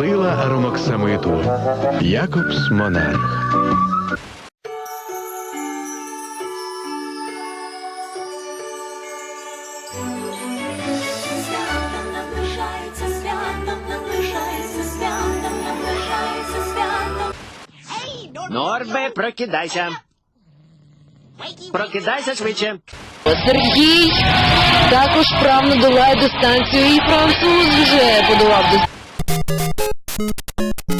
Сила аромоксамиту. Якобс Монарх. Норбе, прокидайся. Прокидайся швидше. Сергій також вправно долає дистанцію, і француз вже подолав дистанцію. Так,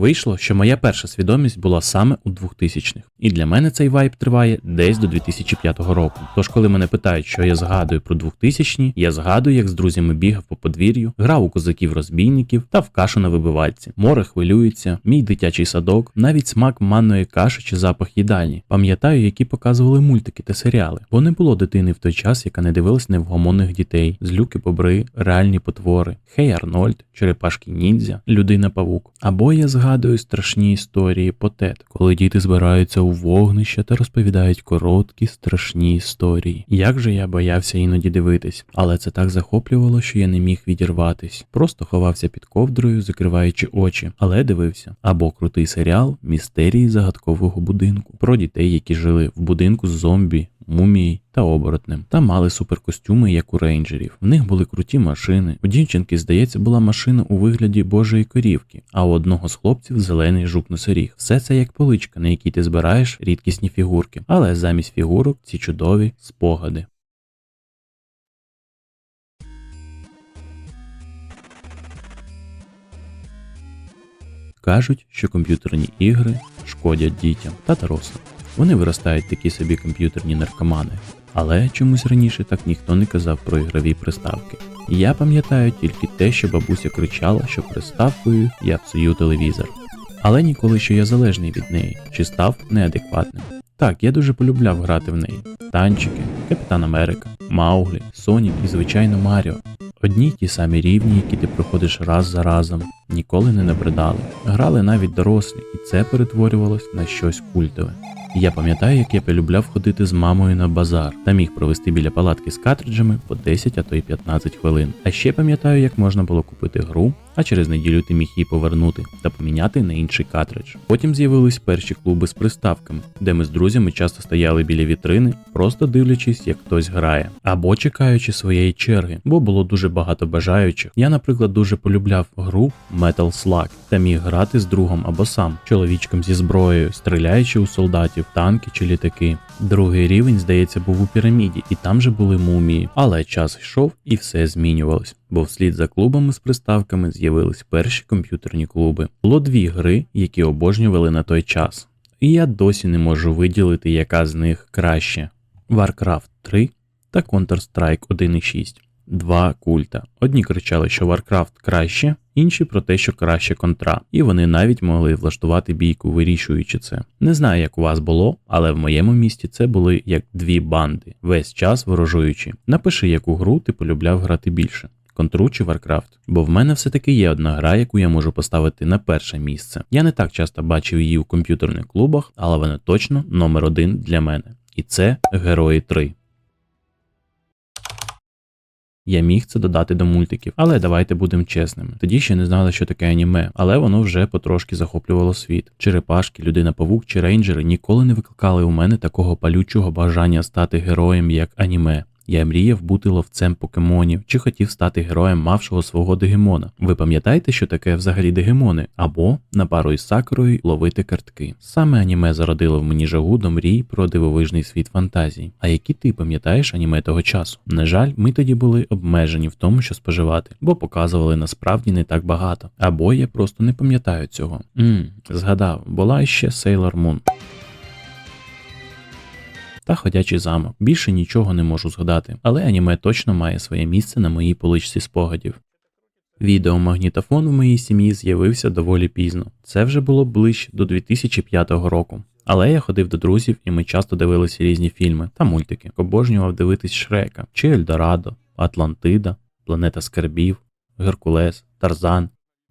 вийшло, що моя перша свідомість була саме у 2000-х. І для мене цей вайб триває десь до 2005 року. Тож, коли мене питають, що я згадую про 2000-ні, я згадую, як з друзями бігав по подвір'ю, грав у козаків-розбійників та в кашу на вибивальці. Море хвилюється, мій дитячий садок, навіть смак манної каші чи запах їдальні. Пам'ятаю, які показували мультики та серіали. Бо не було дитини в той час, яка не дивилась невгомонних дітей, злюки бобри, реальні потвори, Хей Арнольд, Черепашки Ніндзя, Людина Павук. Або я згадую страшні історії потет, коли діти збираються у вогнище та розповідають короткі страшні історії. Як же я боявся іноді дивитись, але це так захоплювало, що я не міг відірватись. Просто ховався під ковдрою, закриваючи очі, але дивився. Або крутий серіал Містерії загадкового будинку про дітей, які жили в будинку з зомбі, мумії та оборотнем, та мали суперкостюми, як у рейнджерів. В них були круті машини. У дівчинки, здається, була машина у вигляді божої корівки, а у одного з хлопців зелений жук носоріг. Все це як поличка, на якій ти збираєш рідкісні фігурки, але замість фігурок ці чудові спогади. Кажуть, що комп'ютерні ігри шкодять дітям та дорослим. Вони виростають такі собі комп'ютерні наркомани. Але чомусь раніше так ніхто не казав про ігрові приставки. Я пам'ятаю тільки те, що бабуся кричала, що приставкою я псую телевізор. Але ніколи що я залежний від неї, чи став неадекватним. Так, я дуже полюбляв грати в неї. Танчики, Капітан Америка, Мауглі, Сонік і, звичайно, Маріо. Одні й ті самі рівні, які ти проходиш раз за разом, ніколи не набридали. Грали навіть дорослі, і це перетворювалось на щось культове. Я пам'ятаю, як я полюбляв ходити з мамою на базар та міг провести біля палатки з картриджами по 10, а то й 15 хвилин. А ще пам'ятаю, як можна було купити гру, а через неділю ти міг її повернути та поміняти на інший картридж. Потім з'явились перші клуби з приставками, де ми з друзями часто стояли біля вітрини, просто дивлячись, як хтось грає, або чекаючи своєї черги, бо було дуже багато бажаючих. Я, наприклад, дуже полюбляв гру Metal Slug та міг грати з другом або сам, чоловічком зі зброєю, стріляючи у солдатів, танки чи літаки. Другий рівень, здається, був у піраміді, і там же були мумії. Але час йшов і все змінювалось. Бо вслід за клубами з приставками з'явились перші комп'ютерні клуби. Було дві гри, які обожнювали на той час. І я досі не можу виділити, яка з них краще: Warcraft 3 та Counter-Strike 1.6. Два культа. Одні кричали, що Warcraft краще, інші про те, що краще контра, і вони навіть могли влаштувати бійку, вирішуючи це. Не знаю, як у вас було, але в моєму місті це були як дві банди, весь час ворожуючи. Напиши, яку гру ти полюбляв грати більше. Контру чи Warcraft. Бо в мене все-таки є одна гра, яку я можу поставити на перше місце. Я не так часто бачив її у комп'ютерних клубах, але вона точно номер один для мене. І це Герої 3. Я міг це додати до мультиків, але давайте будемо чесними. Тоді ще не знали, що таке аніме, але воно вже потрошки захоплювало світ. Черепашки, людина павук чи рейнджери ніколи не викликали у мене такого палючого бажання стати героєм, як аніме. Я мріяв бути ловцем покемонів чи хотів стати героєм мавшого свого дегемона. Ви пам'ятаєте, що таке взагалі дегемони? Або на пару із сакурою ловити картки. Саме аніме зародило в мені жагу до мрій про дивовижний світ фантазій. А які ти пам'ятаєш аніме того часу? На жаль, ми тоді були обмежені в тому, що споживати, бо показували насправді не так багато. Або я просто не пам'ятаю цього. Мм, згадав, була ще Sailor Moon та ходячий замок. Більше нічого не можу згадати, але аніме точно має своє місце на моїй поличці спогадів. Відеомагнітофон в моїй сім'ї з'явився доволі пізно. Це вже було ближче до 2005 року. Але я ходив до друзів і ми часто дивилися різні фільми та мультики. Обожнював дивитись Шрека, чи Ельдорадо, Атлантида, Планета Скарбів, Геркулес, Тарзан,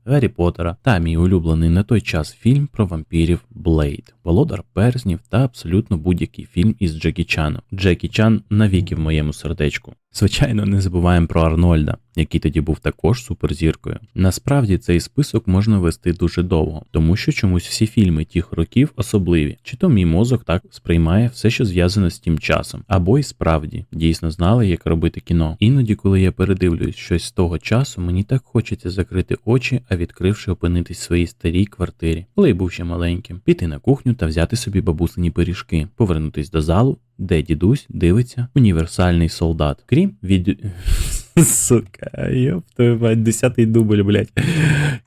Гаррі Поттера та мій улюблений на той час фільм про вампірів Блейд, Володар Перснів та абсолютно будь-який фільм із Джекі Чаном. Джекі Чан навіки в моєму сердечку. Звичайно, не забуваємо про Арнольда, який тоді був також суперзіркою. Насправді цей список можна вести дуже довго, тому що чомусь всі фільми тих років особливі, чи то мій мозок так сприймає все, що зв'язано з тим часом, або й справді дійсно знали, як робити кіно. Іноді, коли я передивлюсь щось з того часу, мені так хочеться закрити очі, а відкривши опинитись в своїй старій квартирі, коли я був ще маленьким, піти на кухню та взяти собі бабусині пиріжки, повернутись до залу, де дідусь дивиться універсальний солдат. Крім від. Сука, йоп, твою мать, десятий дубль, блядь.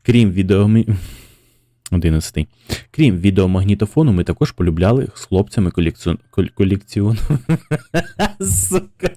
Крім відеомі... Одинадцятий. Крім відеомагнітофону, ми також полюбляли з хлопцями колекціон... Сука.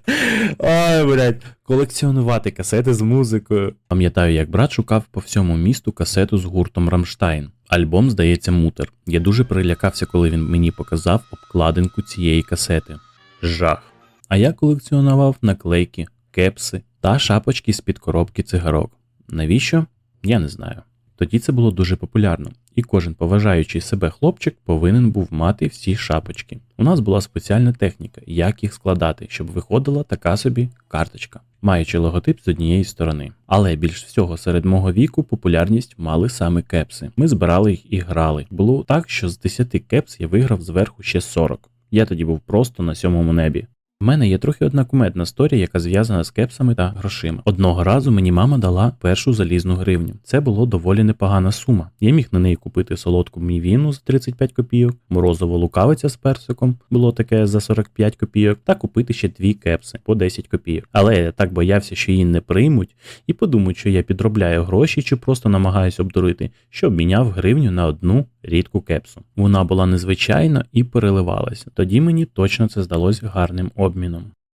Ой, блядь. Колекціонувати касети з музикою. Пам'ятаю, як брат шукав по всьому місту касету з гуртом Рамштайн. Альбом, здається, мутер. Я дуже перелякався, коли він мені показав обкладинку цієї касети. Жах. А я колекціонував наклейки, кепси та шапочки з-під коробки цигарок. Навіщо? Я не знаю. Тоді це було дуже популярно, і кожен поважаючий себе хлопчик повинен був мати всі шапочки. У нас була спеціальна техніка, як їх складати, щоб виходила така собі карточка, маючи логотип з однієї сторони. Але більш всього серед мого віку популярність мали саме кепси. Ми збирали їх і грали. Було так, що з 10 кепс я виграв зверху ще 40. Я тоді був просто на сьомому небі. В мене є трохи одна кумедна історія, яка зв'язана з кепсами та грошима. Одного разу мені мама дала першу залізну гривню. Це було доволі непогана сума. Я міг на неї купити солодку мівіну за 35 копійок, морозову лукавиця з персиком, було таке за 45 копійок, та купити ще дві кепси по 10 копійок. Але я так боявся, що її не приймуть, і подумають, що я підробляю гроші чи просто намагаюся обдурити, що обміняв гривню на одну рідку кепсу. Вона була незвичайна і переливалася. Тоді мені точно це здалось гарним обміном.